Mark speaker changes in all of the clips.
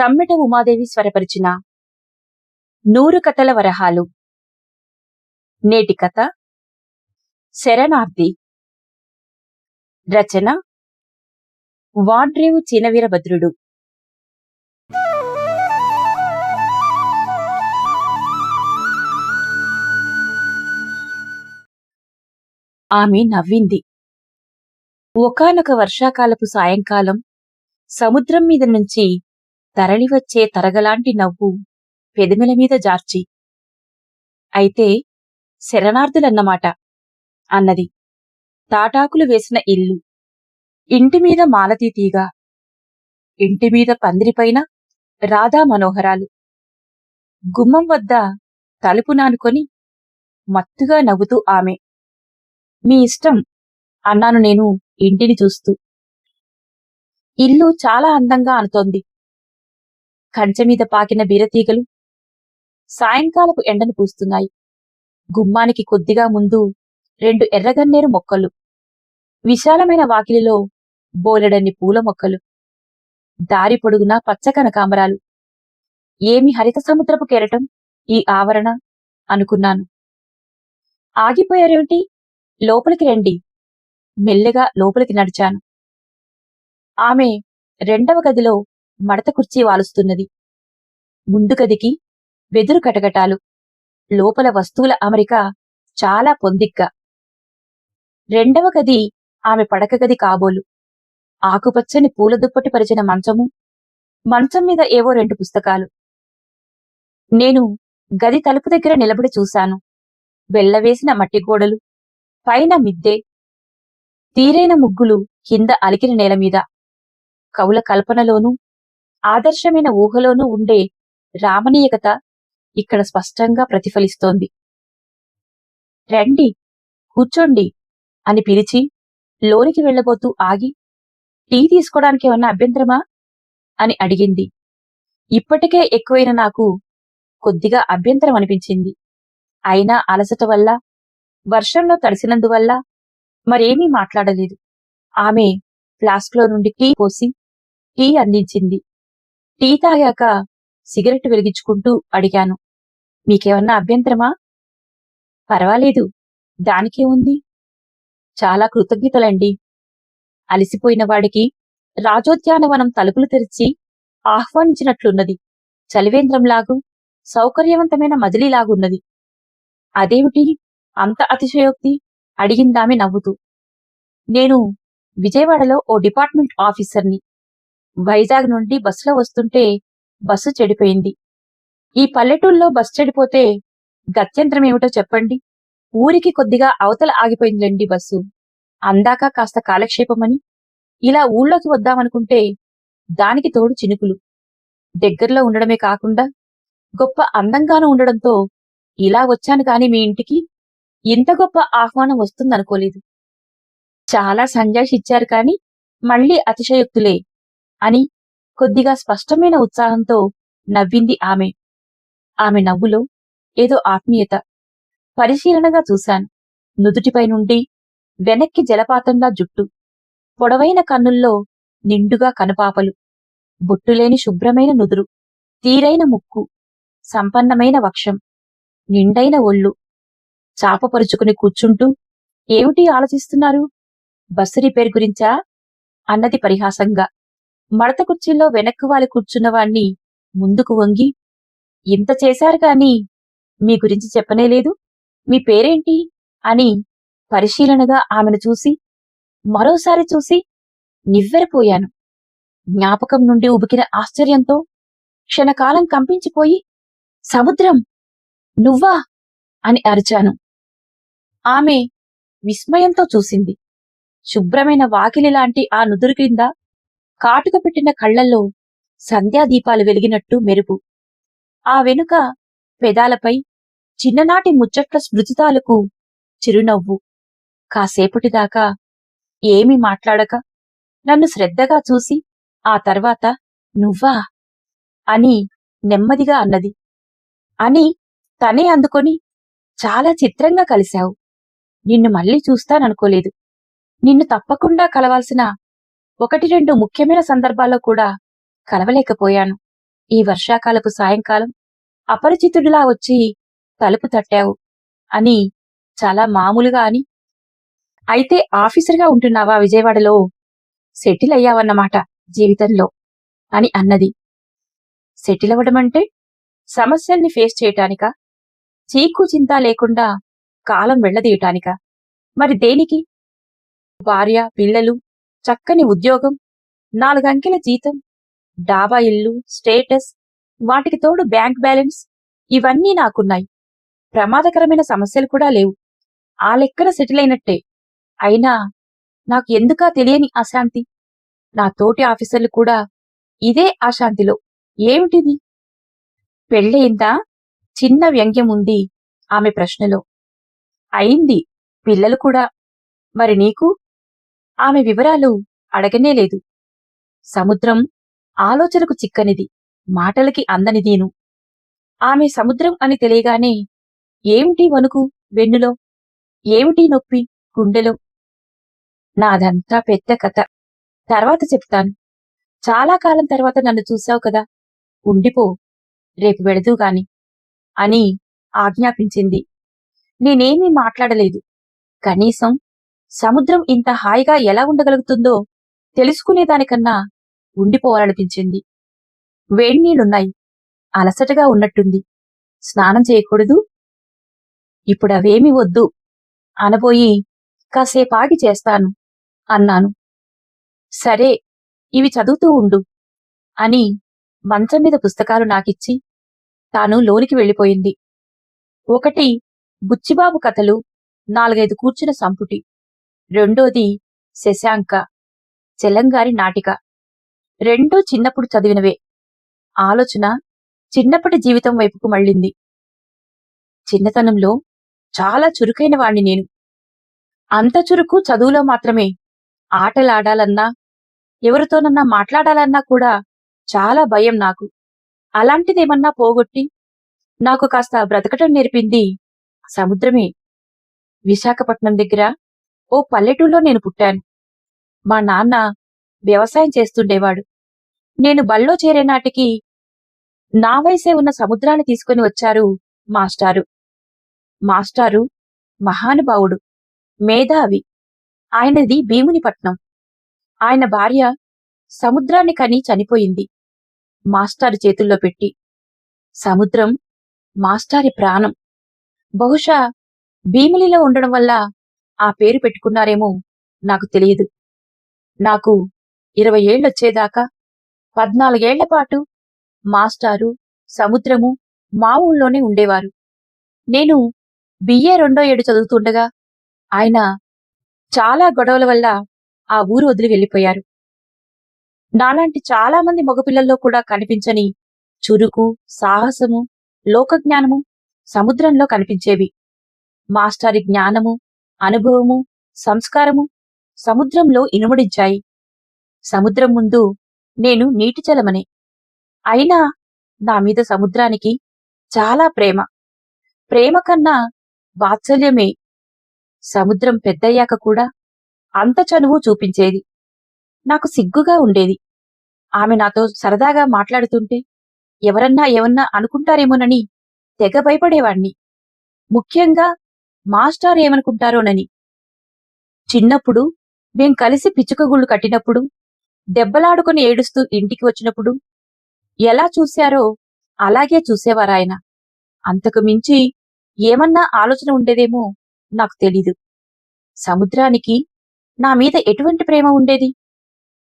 Speaker 1: సమ్మెట ఉమాదేవి స్వరపరిచిన నూరు కథల వరహాలు. నేటి కథ. శరణార్థి. రచన. వాడ్రేవు చీనవీరభద్రుడు. ఆమె నవ్వింది. ఒకానొక వర్షాకాలపు సాయంకాలం సముద్రం మీద నుంచి తరలివచ్చే తరగలాంటి నవ్వు పెదమిల మీద జార్చి. అయితే శరణార్థులన్నమాట అన్నది. తాటాకులు వేసిన ఇల్లు. ఇంటి మీద మాలతీ తీగ. ఇంటి మీద పందిరిపైన రాధా మనోహరాలు. గుమ్మం వద్ద తలుపు నానుకొని మత్తుగా నవ్వుతూ ఆమె. మీ ఇష్టం అన్నాను నేను ఇంటిని చూస్తూ. ఇల్లు చాలా అందంగా అనుతోంది. కంచె మీద పాకిన బీరతీగలు సాయంకాలపు ఎండను పూస్తున్నాయి. గుమ్మానికి కొద్దిగా ముందు రెండు ఎర్రగన్నేరు మొక్కలు విశాలమైన వాకిలిలో బోలెడన్ని పూల మొక్కలు దారి పొడుగునా పచ్చ కనకాంబరాలు. ఏమి హరిత సముద్రపు కెరటం ఈ ఆవరణ అనుకున్నాను. ఆగిపోయారేమిటి? లోపలికి రండి. మెల్లగా లోపలికి నడిచాను. ఆమె రెండవ గదిలో మడత కుర్చీ వాలుస్తున్నది. ముందు గదికి వెదురు కటకటాలు. లోపల వస్తువుల అమరిక చాలా పొందిగ్గా రెండవ గది ఆమె పడక గది కాబోలు. ఆకుపచ్చని పూల దుప్పటి పరిచిన మంచము. మంచం మీద ఏవో రెండు పుస్తకాలు. నేను గది తలుపు దగ్గర నిలబడి చూశాను. వెళ్ళవేసిన మట్టి గోడలు. పైన మిద్దె. తీరైన ముగ్గులు కింద అలికిన నేల మీద. కవుల కల్పనలోనూ ఆదర్శమైన ఊహలోనూ ఉండే రామణీయకత ఇక్కడ స్పష్టంగా ప్రతిఫలిస్తోంది. రండి కూర్చోండి అని పిలిచి లోనికి వెళ్ళబోతూ ఆగి టీ తీసుకోవడానికి ఏమన్నా అభ్యంతరమా? అని అడిగింది. ఇప్పటికే ఎక్కువైన నాకు కొద్దిగా అభ్యంతరం అనిపించింది. అయినా అలసట వల్ల వర్షంలో తడిసినందువల్ల మరేమీ మాట్లాడలేదు. ఆమె ఫ్లాస్క్లో నుండి టీ పోసి టీ అందించింది. టీ తాగాక సిగరెట్ వెలిగించుకుంటూ అడిగాను. మీకేమన్నా అభ్యంతరమా? పర్వాలేదు. దానికే ఉంది చాలా కృతజ్ఞతలండి. అలసిపోయిన వాడికి రాజోద్యానవనం తలుపులు తెరిచి ఆహ్వానించినట్లున్నది. చలివేంద్రంలాగు సౌకర్యవంతమైన మజిలీలాగున్నది. అదేమిటి? అంత అతిశయోక్తి? అడిగిందామె నవ్వుతూ. నేను విజయవాడలో ఓ డిపార్ట్మెంట్ ఆఫీసర్ని. వైజాగ్ నుండి బస్సులో వస్తుంటే బస్సు చెడిపోయింది. ఈ పల్లెటూళ్ళలో బస్సు చెడిపోతే గత్యంతరం ఏమిటో చెప్పండి. ఊరికి కొద్దిగా అవతల ఆగిపోయిందిలేండి బస్సు. అందాక కాస్త కాలక్షేపమని ఇలా ఊళ్ళోకి వద్దామనుకుంటే దానికి తోడు చినుకులు. దగ్గరలో ఉండడమే కాకుండా గొప్ప అందంగానూ ఉండడంతో ఇలా వచ్చాను కాని మీ ఇంటికి ఇంత గొప్ప ఆహ్వానం వస్తుందనుకోలేదు. చాలా సంజాయిషి ఇచ్చారు కాని మళ్ళీ అతిశయోక్తులే. అని కొద్దిగా స్పష్టమైన ఉత్సాహంతో నవ్వింది ఆమె. ఆమె నవ్వులో ఏదో ఆత్మీయత. పరిశీలనగా చూశాను. నుదుటిపై నుండి వెనక్కి జలపాతంలా జుట్టు. పొడవైన కన్నుల్లో నిండుగా కనుపాపలు. బొట్టులేని శుభ్రమైన నుదురు. తీరైన ముక్కు. సంపన్నమైన వక్షం. నిండైన ఒళ్ళు. చాపపరుచుకుని కూర్చుంటూ ఏమిటి ఆలోచిస్తున్నారు? బస్సు రిపేర్ గురించా? అన్నది పరిహాసంగా. మడత కుర్చీలో వెనక్కు వాలి కూర్చున్నవాణ్ణి ముందుకు వంగి ఇంత చేశారు కాని మీ గురించి చెప్పనేలేదు మీ పేరేంటి? అని పరిశీలనగా ఆమెను చూసి మరోసారి చూసి నివ్వెరపోయాను. జ్ఞాపకం నుండి ఉబికిన ఆశ్చర్యంతో క్షణకాలం కంపించిపోయి సముద్రం నువ్వా? అని అరిచాను. ఆమె విస్మయంతో చూసింది. శుభ్రమైన వాకిలి లాంటి ఆ నుదురు క్రింద కాటుక పెట్టిన కళ్ళల్లో సంధ్యాదీపాలు వెలిగినట్టు మెరుపు. ఆ వెనుక పెదాలపై చిన్ననాటి ముచ్చట్ల స్మృతితాలకు చిరునవ్వు. కాసేపటిదాకా ఏమీ మాట్లాడక నన్ను శ్రద్ధగా చూసి ఆ తర్వాత నువ్వా? అని నెమ్మదిగా అన్నది. అని తనే అందుకొని చాలా చిత్రంగా కలిశావు. నిన్ను మళ్ళీ చూస్తాననుకోలేదు. నిన్ను తప్పకుండా కలవాల్సిన ఒకటి రెండు ముఖ్యమైన సందర్భాల్లో కూడా కలవలేకపోయాను. ఈ వర్షాకాలపు సాయంకాలం అపరిచితుడిలా వచ్చి తలుపు తట్టావు అని చాలా మామూలుగా అని. అయితే ఆఫీసర్గా ఉంటున్నావా విజయవాడలో? సెటిల్ అయ్యావన్నమాట జీవితంలో అని అన్నది. సెటిల్ అవ్వడమంటే సమస్యల్ని ఫేస్ చేయటానికా? చీకు చింత లేకుండా కాలం వెళ్ళదీయటానికా మరి దేనికి? భార్య పిల్లలు చక్కని ఉద్యోగం నాలుగంకెల జీతం డాబా ఇల్లు స్టేటస్ వాటికి తోడు బ్యాంక్ బ్యాలెన్స్ ఇవన్నీ నాకున్నాయి. ప్రమాదకరమైన సమస్యలు కూడా లేవు. ఆ లెక్కన సెటిల్ అయినట్టే. అయినా నాకు ఎందుకా తెలియని అశాంతి? నా తోటి ఆఫీసర్లు కూడా ఇదే అశాంతిలో. ఏమిటిది? పెళ్ళయిందా? చిన్న వ్యంగ్యం ఉంది ఆమె ప్రశ్నలో. అయింది. పిల్లలు కూడా. మరి నీకు? ఆమె వివరాలు అడగనే లేదు. సముద్రం ఆలోచనకు చిక్కనిది మాటలకి అందనిదీను ఆమె సముద్రం అని తెలియగానే ఏమిటి వణుకు వెన్నులో? ఏమిటి నొప్పి గుండెలో? నాదంతా పెద్ద కథ. తర్వాత చెప్తాను. చాలా కాలం తర్వాత నన్ను చూశావు కదా. ఉండిపో రేపు వెళదు గాని అని ఆజ్ఞాపించింది. నేనేమీ మాట్లాడలేదు. కనీసం సముద్రం ఇంత హాయిగా ఎలా ఉండగలుగుతుందో తెలుసుకునేదానికన్నా ఉండిపోవాలనిపించింది. వేడినీళ్ళున్నాయి అలసటగా ఉన్నట్టుంది. స్నానం చేయకూడదు. ఇప్పుడవేమీ వద్దు. అనబోయి కాసేపాటి చేస్తాను అన్నాను. సరే ఇవి చదువుతూ ఉండు అని మంచం మీద పుస్తకాలు నాకిచ్చి తాను లోనికి వెళ్ళిపోయింది. ఒకటి బుచ్చిబాబు కథలు నాలుగైదు కూర్చున్న సంపుటి. రెండోది శశాంక చెలంగారి నాటిక. రెండూ చిన్నప్పుడు చదివినవే. ఆలోచన చిన్నప్పటి జీవితం వైపుకు మళ్ళింది. చిన్నతనంలో చాలా చురుకైన వాణ్ణి నేను. అంత చురుకు చదువులో మాత్రమే ఆటలాడాలన్నా ఎవరితోనన్నా మాట్లాడాలన్నా కూడా చాలా భయం నాకు. అలాంటిదేమన్నా పోగొట్టి నాకు కాస్త బ్రతకటం నేర్పింది సముద్రమే. విశాఖపట్నం దగ్గర ఓ పల్లెటూళ్ళలో నేను పుట్టాను. మా నాన్న వ్యవసాయం చేస్తుండేవాడు. నేను బళ్ళో చేరే నాటికి నా వయసే ఉన్న సముద్రాన్ని తీసుకుని వచ్చారు మాస్టారు. మాస్టారు మహానుభావుడు మేధావి. ఆయనది భీమునిపట్నం. ఆయన భార్య సముద్రాన్ని కని చనిపోయింది. మాస్టారు చేతుల్లో పెట్టి. సముద్రం మాస్టారి ప్రాణం. బహుశా భీమిలిలో ఉండడం వల్ల ఆ పేరు పెట్టుకున్నారేమో నాకు తెలియదు. నాకు ఇరవై ఏళ్ళొచ్చేదాకా పద్నాలుగేళ్ళ పాటు మాస్టారు సముద్రము మా ఊళ్ళోనే ఉండేవారు. నేను బిఏ రెండో ఏడు చదువుతుండగా ఆయన చాలా గొడవల వల్ల ఆ ఊరు వదిలి వెళ్ళిపోయారు. నాలాంటి చాలా మంది మగపిల్లల్లో కూడా కనిపించని చురుకు సాహసము లోకజ్ఞానము సముద్రంలో కనిపించేవి. మాస్టారి జ్ఞానము అనుభవము సంస్కారము సముద్రంలో ఇనుముడించాయి సముద్రం ముందు నేను నీటి చలమనే. అయినా నా మీద సముద్రానికి చాలా ప్రేమ. ప్రేమ కన్నా వాత్సల్యమే. సముద్రం పెద్దయ్యాక కూడా అంత చనువు చూపించేది. నాకు సిగ్గుగా ఉండేది. ఆమె నాతో సరదాగా మాట్లాడుతుంటే ఎవరన్నా ఏమన్నా అనుకుంటారేమోనని తెగ భయపడేవాణ్ణి. ముఖ్యంగా మాస్టార్ ఏమనుకుంటారోనని. చిన్నప్పుడు మేం కలిసి పిచ్చుకగుళ్ళు కట్టినప్పుడు దెబ్బలాడుకుని ఏడుస్తూ ఇంటికి వచ్చినప్పుడు ఎలా చూశారో అలాగే చూసేవారాయన అంతకు మించి ఏమన్నా ఆలోచన ఉండేదేమో నాకు తెలీదు. సముద్రానికి నా మీద ఎటువంటి ప్రేమ ఉండేది?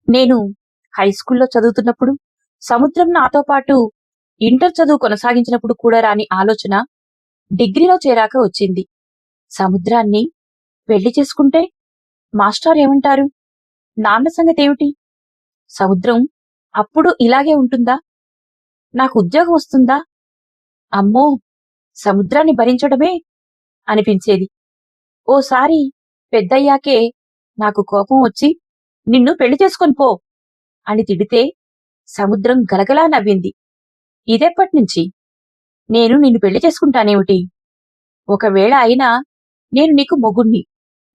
Speaker 1: నేను హైస్కూల్లో చదువుతున్నప్పుడు సముద్రం నాతో పాటు ఇంటర్ చదువు కొనసాగించినప్పుడు కూడా రాని ఆలోచన డిగ్రీలో చేరాక వచ్చింది. సముద్రాన్ని పెళ్ళి చేసుకుంటే మాస్టర్ ఏమంటారు? నాన్న సంగతి ఏమిటి? సముద్రం అప్పుడు ఇలాగే ఉంటుందా? నాకు ఉద్యోగం వస్తుందా? అమ్మో! సముద్రాన్ని భరించడమే అనిపించేది. ఓసారి పెద్దయ్యాకే నాకు కోపం వచ్చి నిన్ను పెళ్ళి చేసుకొని పో అని తిడితే సముద్రం గలగలా నవ్వింది. ఇదెప్పటినుంచి నేను నిన్ను పెళ్ళి చేసుకుంటానేమిటి? ఒకవేళ అయినా నేను నీకు మొగుణ్ణి.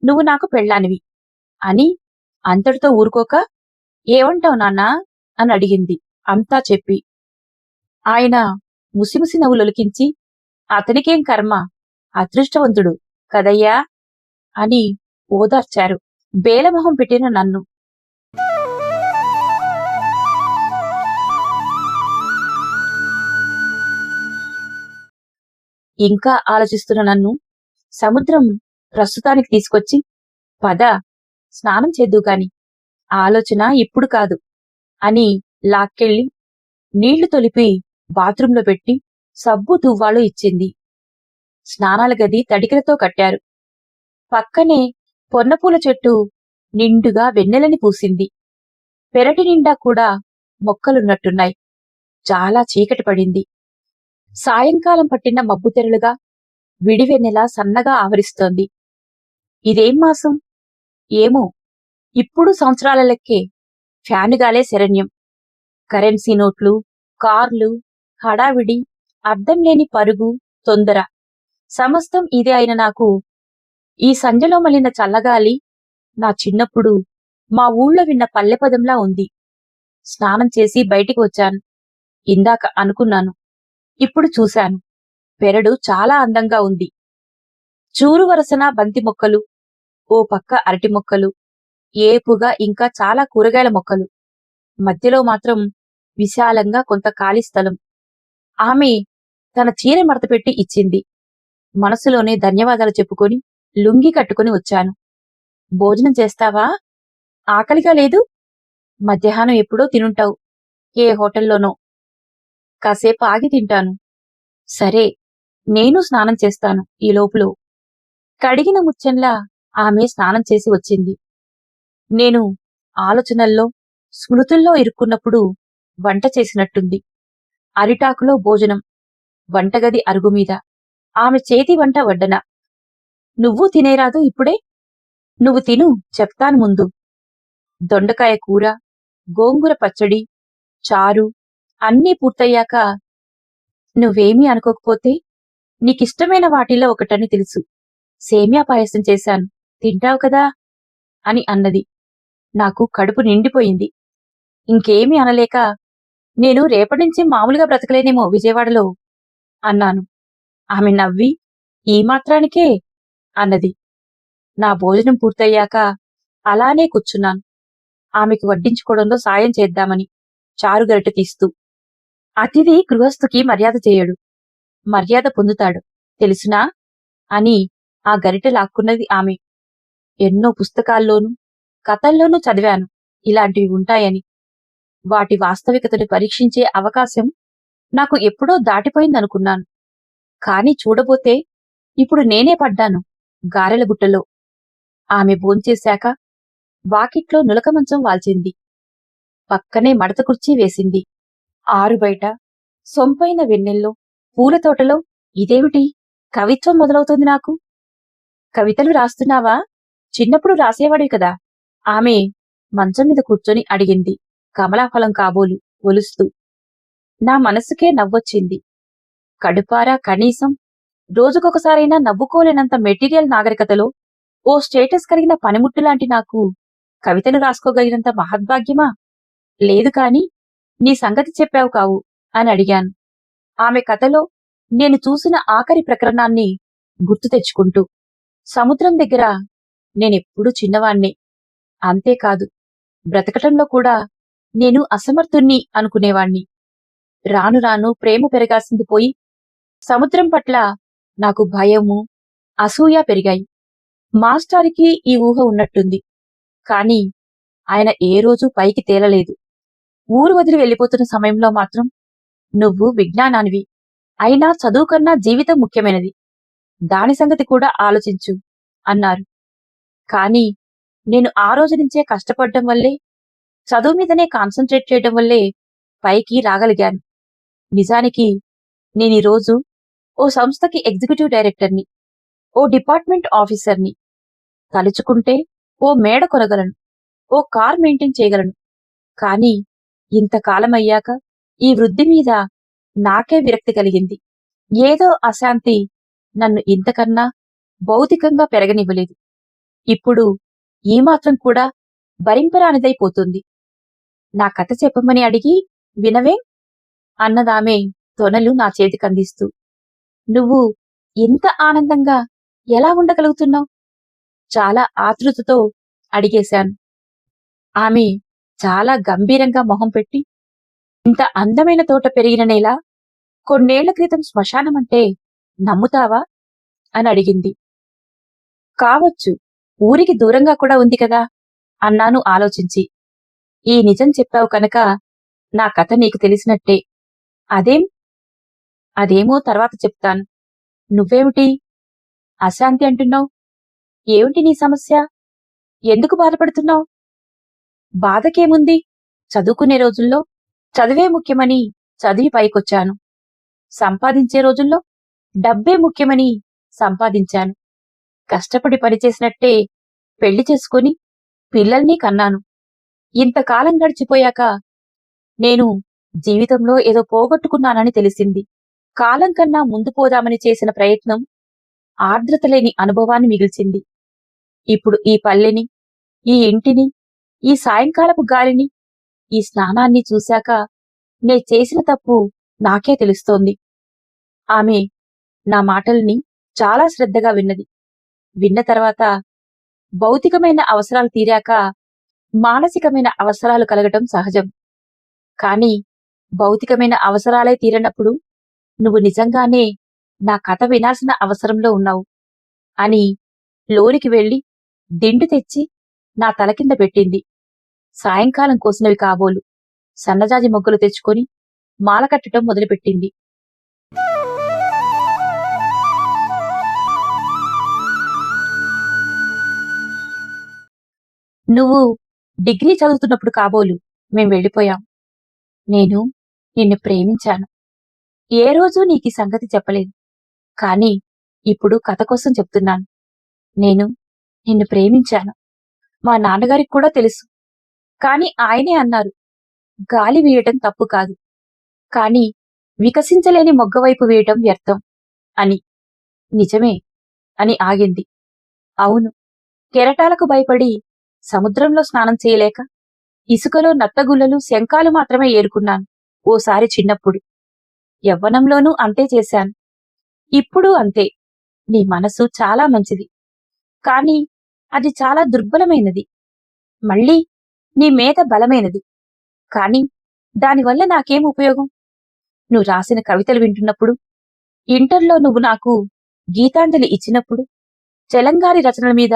Speaker 1: నువ్వు నాకు పెళ్ళానివి. అని అంతటితో ఊరుకోక ఏమంటావు నాన్నా? అని అడిగింది. అంతా చెప్పి. ఆయన ముసిముసి నవ్వులొలికించి అతనికేం కర్మ? అదృష్టవంతుడు కదయ్యా? అని ఓదార్చారు. బేలమొహం పెట్టిన నన్ను. ఇంకా ఆలోచిస్తున్న నన్ను సముద్రం ప్రస్తుతానికి తీసుకొచ్చి పద స్నానం చేద్దు గాని ఆలోచన ఇప్పుడు కాదు అని లాక్కెళ్ళి నీళ్ళు తొలిపి బాత్రూంలో పెట్టి సబ్బు దువ్వాలు ఇచ్చింది. స్నానాల గది తడికలతో కట్టారు. పక్కనే పొన్నపూల చెట్టు నిండుగా వెన్నెలని పూసింది. పెరటి నిండా కూడా మొక్కలున్నట్టున్నాయి. చాలా చీకటి పడింది. సాయంకాలం పట్టిన మబ్బు తెరలుగా విడివెన్నెలా సన్నగా ఆవరిస్తోంది. ఇదేం మాసం? ఏమో. ఇప్పుడు సంవత్సరాల లెక్కే. ఫ్యానుగాలే శరణ్యం. కరెన్సీ నోట్లు కార్లు హడావిడి అర్థం లేని పరుగు తొందర. సమస్తం ఇదే అయిన నాకు. ఈ సంజలో మలిన చల్లగాలి నా చిన్నప్పుడు మా ఊళ్ళో విన్న పల్లెపదంలా ఉంది. స్నానం చేసి బయటికి వచ్చాను. ఇందాక అనుకున్నాను. ఇప్పుడు చూశాను. పెరడు చాలా అందంగా ఉంది. చూరు వరసన బంతి మొక్కలు ఓ పక్క అరటి మొక్కలు ఏపుగా ఇంకా చాలా కూరగాయల మొక్కలు. మధ్యలో మాత్రం విశాలంగా కొంత ఖాళీ స్థలం. ఆమె తన చీర మడతపెట్టి ఇచ్చింది. మనసులోనే ధన్యవాదాలు చెప్పుకొని లుంగి కట్టుకుని వచ్చాను. భోజనం చేస్తావా? ఆకలిగా లేదు? మధ్యాహ్నం ఎప్పుడో తినుంటావు. ఏ హోటల్లోనో. కాసేపు ఆగి తింటాను. సరే నేను స్నానం చేస్తాను ఈ లోపులో. కడిగిన ముచ్చెంలా ఆమె స్నానం చేసి వచ్చింది. నేను ఆలోచనల్లో స్మృతుల్లో ఇరుక్కున్నప్పుడు వంట చేసినట్టుంది. అరిటాకులో భోజనం వంటగది అరుగుమీద ఆమె చేతి వంట వడ్డన. నువ్వు తినేరాదు ఇప్పుడే? నువ్వు తిను చెప్తాను ముందు. దొండకాయ కూర గోంగూర పచ్చడి చారు అన్నీ పూర్తయ్యాక నువ్వేమీ అనుకోకపోతే నీకిష్టమైన వాటిలో ఒకటని తెలుసు. సేమియా పాయసం చేశాను. తింటావు కదా? అని అన్నది. నాకు కడుపు నిండిపోయింది. ఇంకేమీ అనలేక నేను రేపటినుంచి మామూలుగా బ్రతకలేనేమో విజయవాడలో అన్నాను. ఆమె నవ్వి ఈ మాత్రానికే అన్నది. నా భోజనం పూర్తయ్యాక అలానే కూర్చున్నాను. ఆమెకు వడ్డించుకోవడంలో సాయం చేద్దామని చారు గరిటె తీస్తూ. అతిథి గృహస్థుకి మర్యాద చేయడు. మర్యాద పొందుతాడు. తెలుసునా? అని ఆ గరిట లాక్కున్నది ఆమె. ఎన్నో పుస్తకాల్లోనూ కథల్లోనూ చదివాను. ఇలాంటివి ఉంటాయని. వాటి వాస్తవికతను పరీక్షించే అవకాశం నాకు ఎప్పుడో దాటిపోయిందనుకున్నాను. కాని చూడబోతే ఇప్పుడు నేనే పడ్డాను గారెల గుట్టలో ఆమె భోంచేశాక వాకిట్లో నులక మంచం వాల్చింది. పక్కనే మడత కుర్చీ వేసింది. ఆరు బయట సొంపైన వెన్నెల్లో పూల తోటలో ఇదేమిటి? కవిత్వం మొదలవుతుంది నాకు. కవితలు రాస్తున్నావా? చిన్నప్పుడు రాసేవాడివి కదా. ఆమె మంచం మీద కూర్చొని అడిగింది. కమలాఫలం కాబోలు ఒలుస్తూ. నా మనసుకే నవ్వొచ్చింది. కడుపారా కనీసం? రోజుకొకసారైనా నవ్వుకోలేనంత మెటీరియల్ నాగరికతలో ఓ స్టేటస్ కలిగిన పనిముట్టు లాంటి నాకు కవితలు రాసుకోగలిగినంత మహద్భాగ్యమా? లేదు కాని నీ సంగతి చెప్పావు కావు అని అడిగాను. ఆమె కథలో నేను చూసిన ఆఖరి ప్రకరణాన్ని గుర్తు తెచ్చుకుంటూ సముద్రం దగ్గర నేనెప్పుడూ చిన్నవాణ్ణి. అంతేకాదు బ్రతకటంలో కూడా నేను అసమర్థుణ్ణి అనుకునేవాణ్ణి. రాను రాను ప్రేమ పెరగాల్సింది పోయి సముద్రం పట్ల నాకు భయము అసూయ పెరిగాయి. మాస్టారికి ఈ ఊహ ఉన్నట్టుంది. కాని ఆయన ఏ రోజు పైకి తేలలేదు. ఊరు వదిలి వెళ్ళిపోతున్న సమయంలో మాత్రం నువ్వు విజ్ఞానానివి. అయినా చదువు కన్నా జీవితం ముఖ్యమైనది. దాని సంగతి కూడా ఆలోచించు అన్నారు. కాని నేను ఆ రోజు నుంచే కష్టపడడం వల్లే చదువు మీదనే కాన్సన్ట్రేట్ చేయడం వల్లే పైకి రాగలిగాను. నిజానికి నేను ఈరోజు ఓ సంస్థకి ఎగ్జిక్యూటివ్ డైరెక్టర్ని ఓ డిపార్ట్మెంట్ ఆఫీసర్ని తలుచుకుంటే ఓ మేడ కొనగలను ఓ కార్ మెయింటైన్ చేయగలను. కాని ఇంతకాలమయ్యాక ఈ వృద్ధి మీద నాకే విరక్తి కలిగింది. ఏదో అశాంతి నన్ను ఇంతకన్నా భౌతికంగా పెరగనివ్వలేదు. ఇప్పుడు ఈ మాత్రం కూడా భరింపరానిదైపోతుంది. నా కథ చెప్పమని అడిగి వినవే? అన్నదామె తొనలు నా చేతికందిస్తూ నువ్వు ఇంత ఆనందంగా ఎలా ఉండగలుగుతున్నావు? చాలా ఆతృతతో అడిగేశాను. ఆమె చాలా గంభీరంగా మొహం పెట్టి ఇంత అందమైన తోట పెరిగిన నేల కొన్నేళ్ళ క్రితం శ్మశానమంటే నమ్ముతావా? అని అడిగింది. కావచ్చు ఊరికి దూరంగా కూడా ఉంది కదా? అన్నాను ఆలోచించి. ఈ నిజం చెప్పావు కనుక నా కథ నీకు తెలిసినట్టే. అదేం? అదేమో తర్వాత చెప్తాను. నువ్వేమిటి? అశాంతి అంటున్నావు? ఏమిటి నీ సమస్య? ఎందుకు బాధపడుతున్నావు? బాధకేముంది? చదువుకునే రోజుల్లో చదివే ముఖ్యమని చదివి పైకొచ్చాను. సంపాదించే రోజుల్లో డబ్బే ముఖ్యమని సంపాదించాను. కష్టపడి పనిచేసినట్టే పెళ్ళి చేసుకుని పిల్లల్ని కన్నాను. ఇంతకాలం గడిచిపోయాక నేను జీవితంలో ఏదో పోగొట్టుకున్నానని తెలిసింది. కాలం కన్నా ముందు పోదామని చేసిన ప్రయత్నం ఆర్ద్రత లేని అనుభవాన్ని మిగిల్చింది. ఇప్పుడు ఈ పల్లెని ఈ ఇంటిని ఈ సాయంకాలపు గాలిని ఈ స్నానాన్ని చూశాక నే చేసిన తప్పు నాకే తెలుస్తోంది. ఆమె నా మాటల్ని చాలా శ్రద్ధగా విన్నది. విన్న తర్వాత భౌతికమైన అవసరాలు తీరాక మానసికమైన అవసరాలు కలగటం సహజం. కాని భౌతికమైన అవసరాలే తీరనప్పుడు నువ్వు నిజంగానే నా కథ వినాల్సిన అవసరంలో ఉన్నావు అని లోనికి వెళ్ళి దిండు తెచ్చి నా తల కింద పెట్టింది. సాయంకాలం కోసినవి కాబోలు. సన్నజాజి మొగ్గలు తెచ్చుకొని మాల కట్టడం మొదలుపెట్టింది. నువ్వు డిగ్రీ చదువుతున్నప్పుడు కాబోలు మేం వెళ్ళిపోయాం. నేను నిన్ను ప్రేమించాను. ఏ రోజు నీకు సంగతి చెప్పలేదు. కానీ ఇప్పుడు కథ కోసం చెప్తున్నాను. నేను నిన్ను ప్రేమించాను. మా నాన్నగారికి కూడా తెలుసు. కాని ఆయనే అన్నారు గాలి వేయటం తప్పు కాదు కాని వికసించలేని మొగ్గవైపు వేయటం వ్యర్థం అని. నిజమే అని ఆగింది. అవును కెరటాలకు భయపడి సముద్రంలో స్నానం చేయలేక ఇసుకలో నత్తగుల్లలు శంఖాలు మాత్రమే ఏరుకున్నాను ఓసారి చిన్నప్పుడు. యవ్వనంలోనూ అంతే చేశాను. ఇప్పుడు అంతే. నీ మనసు చాలా మంచిది. కాని అది చాలా దుర్బలమైనది. మళ్ళీ నీ మేత బలమైనది. కాని దానివల్ల నాకేం ఉపయోగం? నువ్వు రాసిన కవితలు వింటున్నప్పుడు ఇంటర్లో నువ్వు నాకు గీతాంజలి ఇచ్చినప్పుడు చెలంగారి రచనల మీద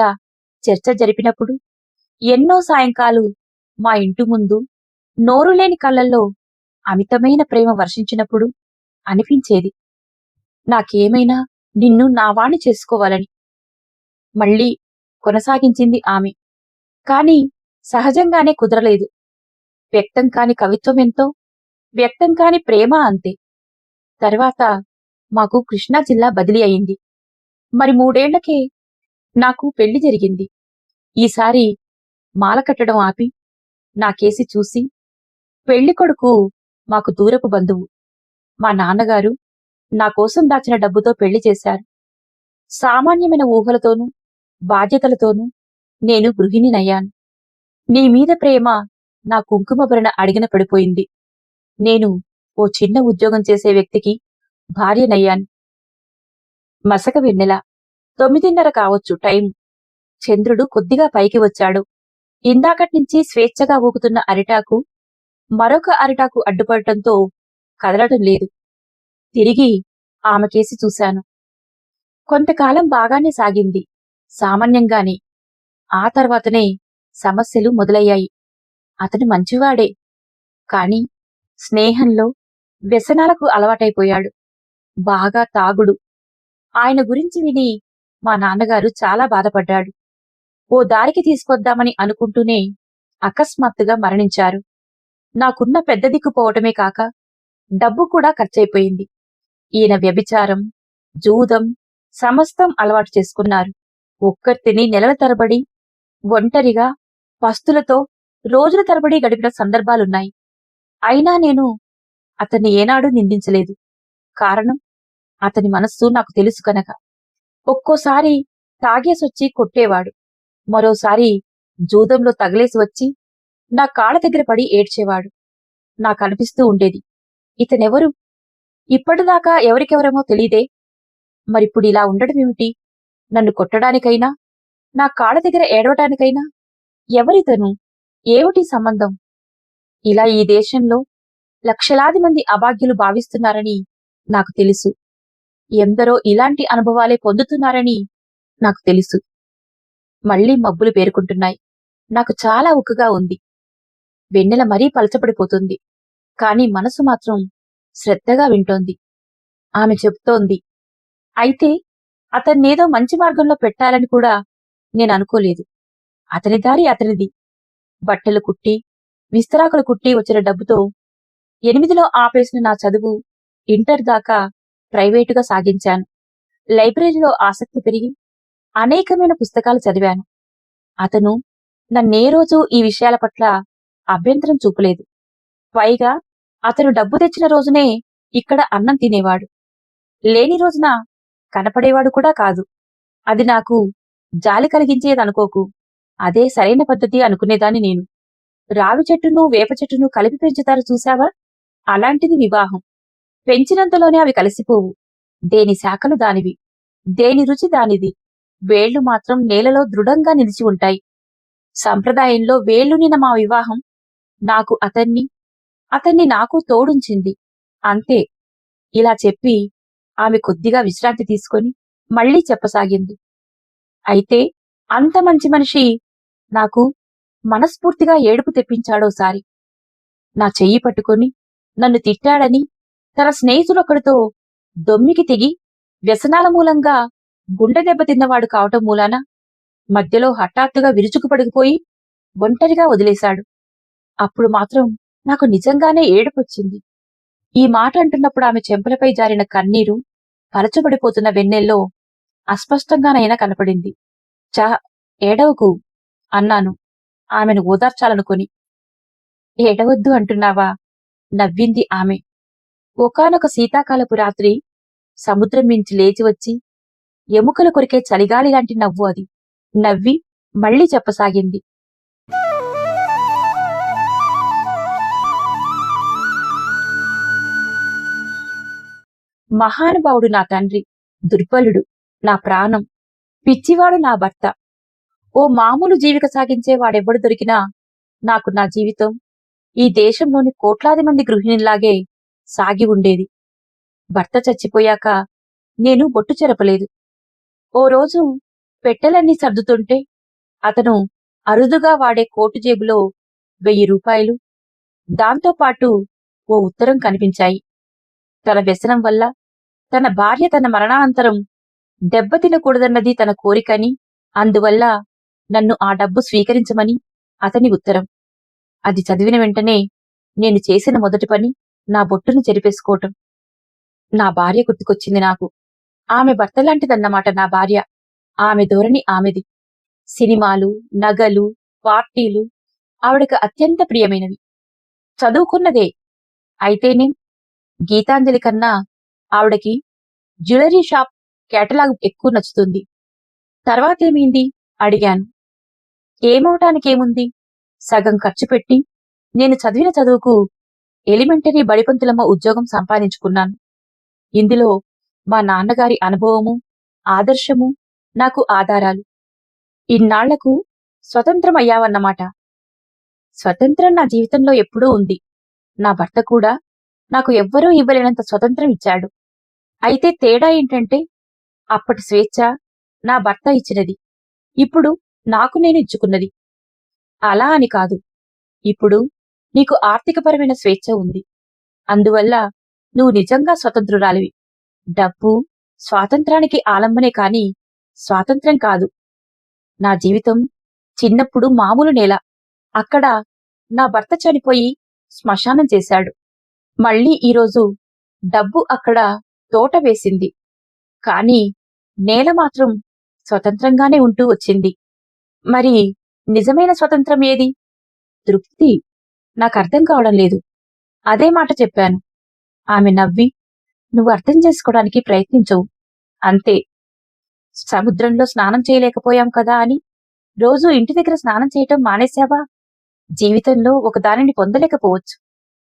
Speaker 1: చర్చ జరిపినప్పుడు ఎన్నో సాయంకాలు మా ఇంటి ముందు నోరులేని కళ్ళల్లో అమితమైన ప్రేమ వర్షించినప్పుడు అనిపించేది. నాకేమైనా నిన్ను నావాణ్ణి చేసుకోవాలని. మళ్ళీ కొనసాగించింది ఆమె. కాని సహజంగానే కుదరలేదు. వ్యక్తం కాని కవిత్వం ఎంతో వ్యక్తం కాని ప్రేమ అంతే. తర్వాత మాకు కృష్ణా జిల్లా బదిలీ అయింది. మరి మూడేళ్ళకే నాకు పెళ్ళి జరిగింది. ఈసారి మాల కట్టడం ఆపి నా కేసి చూసి పెళ్ళి కొడుకు మాకు దూరపు బంధువు. మా నాన్నగారు నా కోసం దాచిన డబ్బుతో పెళ్ళి చేశారు. సామాన్యమైన ఊహలతోనూ బాధ్యతలతోనూ నేను గృహిణినయ్యాను. నీ మీద ప్రేమ నా కుంకుమభరణ అడిగిన పడిపోయింది. నేను ఓ చిన్న ఉద్యోగం చేసే వ్యక్తికి భార్యనయ్యాను. మసక వెన్నెల. తొమ్మిదిన్నర కావచ్చు టైం. చంద్రుడు కొద్దిగా పైకి వచ్చాడు. ఇందాకట్నుంచి స్వేచ్ఛగా ఊగుతున్న అరిటాకు మరొక అరిటాకు అడ్డుపడటంతో కదలటం లేదు. తిరిగి ఆమెకేసి చూశాను. కొంతకాలం బాగానే సాగింది. సామాన్యంగానే. ఆ తర్వాతనే సమస్యలు మొదలయ్యాయి. అతను మంచివాడే. కాని స్నేహంలో వ్యసనాలకు అలవాటైపోయాడు. బాగా తాగుడు. ఆయన గురించి విని మా నాన్నగారు చాలా బాధపడ్డాడు. ఓ దారికి తీసుకొద్దామని అనుకుంటూనే అకస్మాత్తుగా మరణించారు. నాకున్న పెద్ద దిక్కుపోవటమే కాక డబ్బు కూడా ఖర్చయిపోయింది ఈయన వ్యభిచారం జూదం సమస్తం అలవాటు చేసుకున్నారు. ఒక్కర్తిని నెలల తరబడి ఒంటరిగా పస్తులతో రోజుల తరబడి గడిపిన సందర్భాలున్నాయి. అయినా నేను అతన్ని ఏనాడూ నిందించలేదు. కారణం అతని మనస్సు నాకు తెలుసు కనుక. ఒక్కోసారి తాగేసొచ్చి కొట్టేవాడు. మరోసారి జూదంలో తగిలేసి వచ్చి నా కాళ్ళ దగ్గర పడి ఏడ్చేవాడు. నాకనిపిస్తూ ఉండేది ఇతనెవరు? ఇప్పటిదాకా ఎవరికెవరమో తెలీదే. మరిప్పుడు ఇలా ఉండడం ఏమిటి నన్ను కొట్టడానికైనా నా కాళ్ళ దగ్గర ఏడవటానికైనా ఎవరితను? ఏమిటి సంబంధం? ఇలా ఈ దేశంలో లక్షలాది మంది అభాగ్యులు భావిస్తున్నారని నాకు తెలుసు. ఎందరో ఇలాంటి అనుభవాలే పొందుతున్నారని నాకు తెలుసు. మళ్ళీ మబ్బులు పేరుకుంటున్నాయి. నాకు చాలా ఉక్కుగా ఉంది. వెన్నెల మరీ పలచబడిపోతుంది. కాని మనసు మాత్రం శ్రద్ధగా వింటోంది. ఆమె చెప్తోంది. అయితే అతన్నేదో మంచి మార్గంలో పెట్టాలని కూడా నేను అనుకోలేదు. అతని దారి అతనిది. బట్టలు కుట్టి విస్తరాకులు కుట్టి వచ్చిన డబ్బుతో ఎనిమిదిలో ఆపేసిన నా చదువు ఇంటర్ దాకా ప్రైవేటుగా సాగించాను. లైబ్రరీలో ఆసక్తి పెరిగి అనేకమైన పుస్తకాలు చదివాను. అతను నన్నే రోజు ఈ విషయాల పట్ల అభ్యంతరం చూపలేదు. పైగా అతను డబ్బు తెచ్చిన రోజునే ఇక్కడ అన్నం తినేవాడు. లేని రోజున కనపడేవాడు కూడా కాదు. అది నాకు జాలి కలిగించేదనుకోకు అదే సరైన పద్ధతి అనుకునేదాన్ని నేను. రావి చెట్టును వేప చెట్టును కలిపి పెంచుతారు చూశావా? అలాంటిది వివాహం. పెంచినంతలోనే అవి కలిసిపోవు. దేని శాఖలు దానివి? దేని రుచి దానిది? వేళ్ళు మాత్రం నేలలో దృఢంగా నిలిచి ఉంటాయి. సంప్రదాయంలో వేళ్ళునిన మా వివాహం. నాకు అతన్ని అతన్ని నాకు తోడుంచింది. అంతే. ఇలా చెప్పి ఆమె కొద్దిగా విశ్రాంతి తీసుకొని మళ్ళీ చెప్పసాగింది. అయితే అంత మంచి మనిషి నాకు మనస్ఫూర్తిగా ఏడుపు తెప్పించాడోసారి నా చెయ్యి పట్టుకొని నన్ను తిట్టాడని తన స్నేహితుడొకడితో దొమ్మికి తెగి వ్యసనాల మూలంగా గుండె దెబ్బతిన్నవాడు కావటం మూలాన మధ్యలో హఠాత్తుగా విరుచుకుపడిపోయి ఒంటరిగా వదిలేశాడు. అప్పుడు మాత్రం నాకు నిజంగానే ఏడుపొచ్చింది. ఈ మాట అంటున్నప్పుడు ఆమె చెంపలపై జారిన కన్నీరు పరచబడిపోతున్న వెన్నెల్లో అస్పష్టంగానైనా కనపడింది. చా ఏడవకు. అన్నాను. ఆమెను ఓదార్చాలనుకుని. ఏడవద్దు అంటున్నావా? నవ్వింది ఆమె. ఒకానొక శీతాకాలపు రాత్రి సముద్రం మించి లేచి వచ్చి ఎముకలు కొరికే చలిగాలి లాంటి నవ్వు అది. నవ్వి మళ్ళీ చెప్పసాగింది. మహానుభావుడు నా తండ్రి దుర్బలుడు నా ప్రాణం. పిచ్చివాడు నా భర్త. ఓ మామూలు జీవిక సాగించే వాడెవ్వడు దొరికినా నాకు నా జీవితం ఈ దేశంలోని కోట్లాది మంది గృహిణిలాగే సాగి ఉండేది. భర్త చచ్చిపోయాక నేను బొట్టు చెరపలేదు. ఓ రోజు పెట్టెలన్నీ సర్దుతుంటే అతను అరుదుగా వాడే కోటు జేబులో వెయ్యి రూపాయలు దాంతోపాటు ఓ ఉత్తరం కనిపించాయి. తన వ్యసనం వల్ల తన భార్య తన మరణానంతరం దెబ్బతినకూడదన్నది తన కోరికని అందువల్ల నన్ను ఆ డబ్బు స్వీకరించమని? అతని ఉత్తరం. అది చదివిన వెంటనే నేను చేసిన మొదటి పని నా బొట్టును చెరిపేసుకోవటం. నా భార్య గుర్తుకొచ్చింది నాకు. ఆమె భర్త లాంటిదన్నమాట నా భార్య. ఆమె ధోరణి ఆమెది. సినిమాలు నగలు పార్టీలు ఆవిడకు అత్యంత ప్రియమైనవి. చదువుకున్నదే. అయితేనే గీతాంజలి కన్నా ఆవిడకి జ్యువెలరీ షాప్ కేటలాగ్ ఎక్కువ నచ్చుతుంది. తర్వాతేమైంది? అడిగాను. ఏమవటానికేముంది సగం ఖర్చు పెట్టి నేను చదివిన చదువుకు ఎలిమెంటరీ బడిపంతులమ్మ ఉద్యోగం సంపాదించుకున్నాను. ఇందులో మా నాన్నగారి అనుభవము ఆదర్శము నాకు ఆధారాలు. ఇన్నాళ్ళకు స్వతంత్రం అయ్యావన్నమాట స్వతంత్రం నా జీవితంలో ఎప్పుడూ ఉంది. నా భర్త కూడా నాకు ఎవ్వరూ ఇవ్వలేనంత స్వతంత్రం ఇచ్చాడు. అయితే తేడా ఏంటంటే అప్పటి స్వేచ్ఛ నా భర్త ఇచ్చినది. ఇప్పుడు నాకు నేను ఇచ్చుకున్నది. అలా అని కాదు. ఇప్పుడు నీకు ఆర్థికపరమైన స్వేచ్ఛ ఉంది. అందువల్ల నువ్వు నిజంగా స్వతంత్రురాలివి. డబ్బు స్వాతంత్రానికి ఆలంబనే కాని స్వాతంత్రం కాదు. నా జీవితం చిన్నప్పుడు మామూలు నేల. అక్కడ నా భర్త చనిపోయి శ్మశానం చేశాడు. మళ్ళీ ఈరోజు డబ్బు అక్కడ తోట వేసింది. కాని నేల మాత్రం స్వతంత్రంగానే ఉంటూ వచ్చింది. మరి నిజమైన స్వతంత్రం ఏది? తృప్తి నాకు అర్థం కావడం లేదు. అదే మాట చెప్పాను. ఆమె నవ్వి నువ్వు అర్థం చేసుకోవడానికి ప్రయత్నించవు. అంతే. సముద్రంలో స్నానం చేయలేకపోయాం కదా అని రోజు ఇంటి దగ్గర స్నానం చేయటం మానేశావా? జీవితంలో ఒక దానిని పొందలేకపోవచ్చు.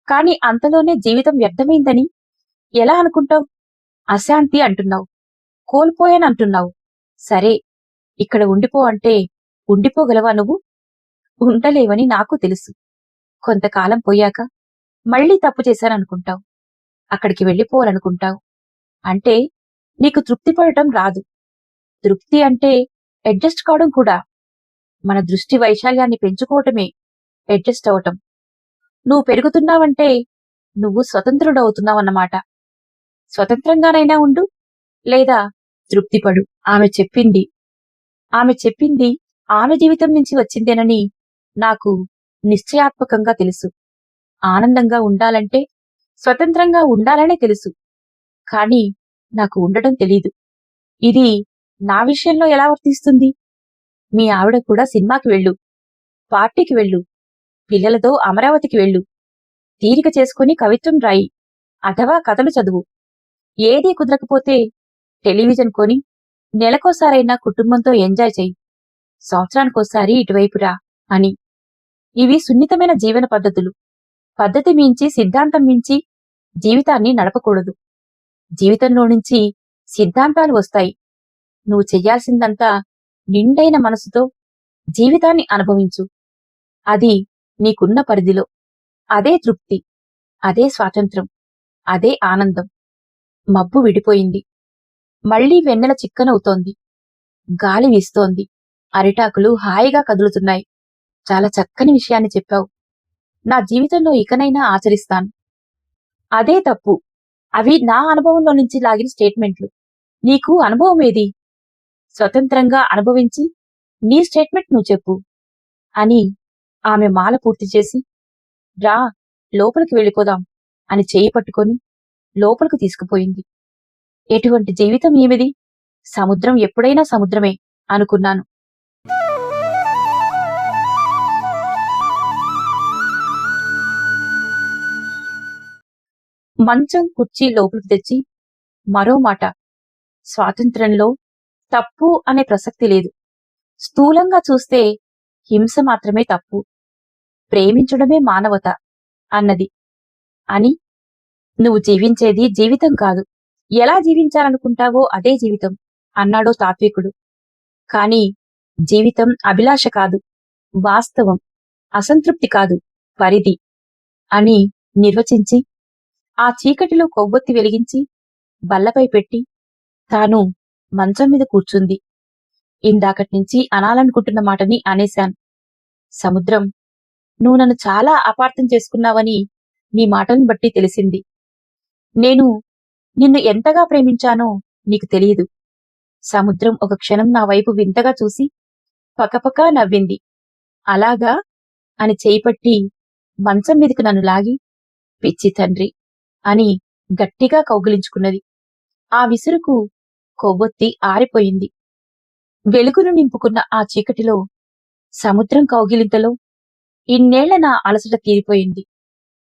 Speaker 1: కాని అంతలోనే జీవితం వ్యర్థమైందని ఎలా అనుకుంటావు? అశాంతి అంటున్నావు. కోల్పోయానంటున్నావు. సరే ఇక్కడ ఉండిపో అంటే ఉండిపోగలవా నువ్వు? ఉండలేవని నాకు తెలుసు. కొంతకాలం పోయాక మళ్ళీ తప్పు చేశాననుకుంటావు అక్కడికి వెళ్ళిపోవాలనుకుంటావు. అంటే నీకు తృప్తి పడటం రాదు. తృప్తి అంటే అడ్జస్ట్ కావడం కూడా. మన దృష్టి వైశాల్యాన్ని పెంచుకోవటమే అడ్జస్ట్ అవటం. నువ్వు పెరుగుతున్నావంటే నువ్వు స్వతంత్రుడవుతున్నావన్నమాట. స్వతంత్రంగానైనా ఉండు లేదా తృప్తిపడు. ఆమె చెప్పింది. ఆమె చెప్పింది ఆమె జీవితం నుంచి వచ్చిందేనని నాకు నిశ్చయాత్మకంగా తెలుసు. ఆనందంగా ఉండాలంటే స్వతంత్రంగా ఉండాలనే తెలుసు. కాని నాకు ఉండటం తెలీదు. ఇది నా విషయంలో ఎలా వర్తిస్తుంది? మీ ఆవిడ కూడా సినిమాకి వెళ్ళు. పార్టీకి వెళ్ళు. పిల్లలతో అమరావతికి వెళ్ళు. తీరిక చేసుకుని కవిత్వం రాయి. అథవా కథలు చదువు. ఏదీ కుదరకపోతే టెలివిజన్ కొని నెలకోసారైనా కుటుంబంతో ఎంజాయ్ చెయ్యి సంవత్సరానికోసారి ఇటువైపురా అని. ఇవి సున్నితమైన జీవన పద్ధతులు. పద్ధతి మించి సిద్ధాంతం మించి జీవితాన్ని నడపకూడదు. జీవితంలో నుంచి సిద్ధాంతాలు వస్తాయి. నువ్వు చెయ్యాల్సిందంతా నిండైన మనసుతో జీవితాన్ని అనుభవించు. అది నీకున్న పరిధిలో. అదే తృప్తి. అదే స్వాతంత్రం. అదే ఆనందం. మబ్బు విడిపోయింది. మళ్ళీ వెన్నెల చిక్కనవుతోంది. గాలి వీస్తోంది. అరిటాకులు హాయిగా కదులుతున్నాయి. చాలా చక్కని విషయాన్ని చెప్పావు. నా జీవితంలో ఇకనైనా ఆచరిస్తాను. అదే తప్పు. అవి నా అనుభవంలో నుంచి లాగిన స్టేట్మెంట్లు. నీకు అనుభవం ఏది? స్వతంత్రంగా అనుభవించి నీ స్టేట్మెంట్ నువ్వు చెప్పు. అని ఆమె మాల పూర్తి చేసి రా లోపలికి వెళ్ళిపోదాం అని చేయి పట్టుకొని లోపలికి తీసుకుపోయింది. ఎటువంటి జీవితం ఏమిది? సముద్రం ఎప్పుడైనా సముద్రమే అనుకున్నాను. మంచం కుర్చీ లోపలికి తెచ్చి మరో మాట. స్వాతంత్రంలో తప్పు అనే ప్రసక్తి లేదు. స్థూలంగా చూస్తే హింస మాత్రమే తప్పు. ప్రేమించడమే మానవత అన్నది. అని నువ్వు జీవించేది జీవితం కాదు. ఎలా జీవించాలనుకుంటావో అదే జీవితం అన్నాడో తాత్వికుడు. కాని జీవితం అభిలాష కాదు. వాస్తవం. అసంతృప్తి కాదు. పరిధి. అని నిర్వచించి ఆ చీకటిలో కొవ్వొత్తి వెలిగించి బల్లపై పెట్టి తాను మంచం మీద కూర్చుంది. ఇందాకట్నుంచి అనాలనుకుంటున్న మాటని అనేశాను. సముద్రం నువ్వు నన్ను చాలా అపార్థం చేసుకున్నావని నీ మాటలను బట్టి తెలిసింది. నేను నిన్ను ఎంతగా ప్రేమించానో నీకు తెలియదు. సముద్రం ఒక క్షణం నా వైపు వింతగా చూసి పకపకా నవ్వింది. అలాగా అని చేయిపట్టి మంచం మీదకు నన్ను లాగి పిచ్చి తండ్రి! అని గట్టిగా కౌగిలించుకున్నది. ఆ విసురుకు కొవ్వొత్తి ఆరిపోయింది. వెలుగును నింపుకున్న ఆ చీకటిలో సముద్రం కౌగిలింతలో ఇన్నేళ్ళ నా అలసట తీరిపోయింది.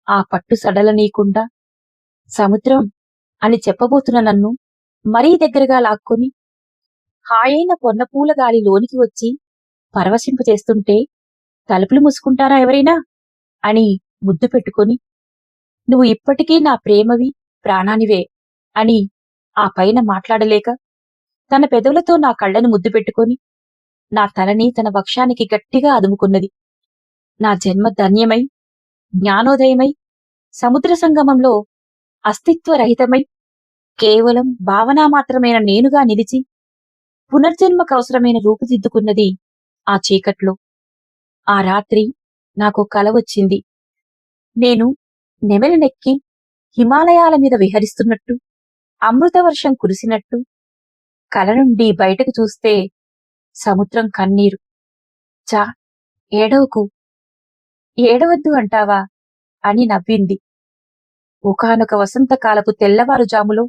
Speaker 1: ఆ పట్టు సడలనీయకుండా సముద్రం అని చెప్పబోతున్న నన్ను మరీ దగ్గరగా లాక్కొని హాయైన పొన్నపూల గాలి లోనికి వచ్చి పరవశింపచేస్తుంటే తలుపులు మూసుకుంటారా ఎవరైనా? అని ముద్దు పెట్టుకొని నువ్వు ఇప్పటికీ నా ప్రేమవి ప్రాణానివే అని ఆ పైన మాట్లాడలేక తన పెదవులతో నా కళ్ళను ముద్దు పెట్టుకొని నా తలని తన వక్షానికి గట్టిగా అదుముకున్నది. నా జన్మ ధన్యమై జ్ఞానోదయమై సముద్ర సంగమంలో అస్తిత్వరహితమై కేవలం భావనా మాత్రమైన నేనుగా నిలిచి పునర్జన్మకవసరమైన రూపుదిద్దుకున్నది ఆ చీకట్లో. ఆ రాత్రి నాకు కల వచ్చింది. నేను నెమలినెక్కి హిమాలయాల మీద విహరిస్తున్నట్టు అమృతవర్షం కురిసినట్టు కల నుండి బయటకు చూస్తే సముద్రం కన్నీరు. చా ఏడవకు. ఏడవద్దు అంటావా అని నవ్వింది. ఒకానొక వసంతకాలపు తెల్లవారుజాములో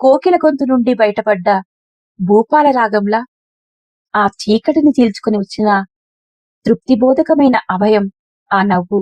Speaker 1: కోకిల గొంతు నుండి బయటపడ్డ భూపాల రాగంలా ఆ చీకటిని చీల్చుకుని వచ్చిన తృప్తిబోధకమైన అభయం ఆ నవ్వు.